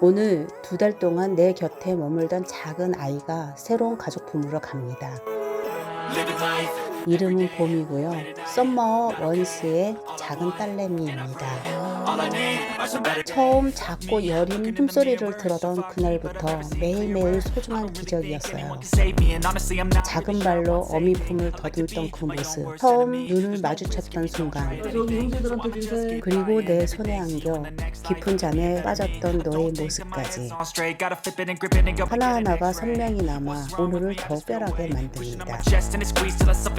오늘 두 달 동안 내 곁에 머물던 작은 아이가 새로운 가족 부모로 갑니다. 이름은 봄이고요. 썸머 원스의 작은 딸내미입니다. 처음 작고 여린 숨소리를 들었던 그날부터 매일매일 소중한 기적이었어요. 작은 발로 어미 품을 더듬던 그 모습, 처음 눈을 마주쳤던 순간. 그리고 내 손에 안겨 깊은 잠에 빠졌던 너의 모습까지 하나하나가 선명히 남아 오늘을 더 뼈하게 만듭니다.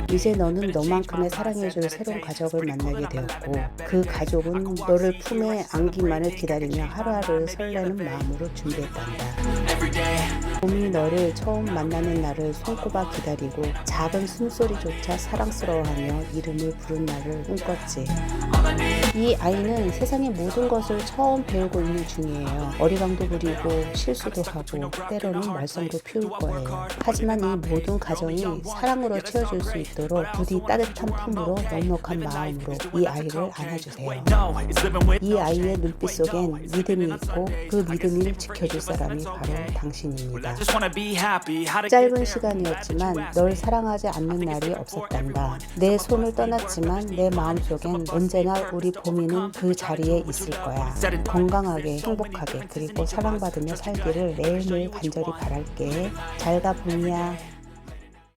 이제 너는 너만큼의 사랑해줄 새로운 가족을 만나게 되었고 그 가족은 너를 품에 안기만을 기다리며 하루하루 설레는 마음으로 준비했단다. 봄이 너를 처음 만나는 날을 손꼽아 기다리고 작은 숨소리조차 사랑스러워하며 이름을 부른 날을 꿈꿨지. 이 아이는 세상의 모든 것을 처음 배우고 있는 중이에요. 어리광도 부리고 실수도 하고 때로는 말썽도 피울 거예요. 하지만 이 모든 가정이 사랑으로 채워줄 수 있도록 부디 따뜻한 품으로 넉넉한 마음으로 이 아이를 안아주세요. 이 아이의 눈빛 속엔 믿음이 있고 그 믿음을 지켜줄 사람이 바로 당신입니다. 짧은 시간이었지만 널 사랑하지 않는 날이 없었단다. 내 손을 떠났지만 내 마음속엔 언제나 우리 봄이는 그 자리에 있을 거야. 건강하게 행복하게 그리고 사랑받으며 살기를 매일매일 간절히 바랄게. 잘가 봄이야.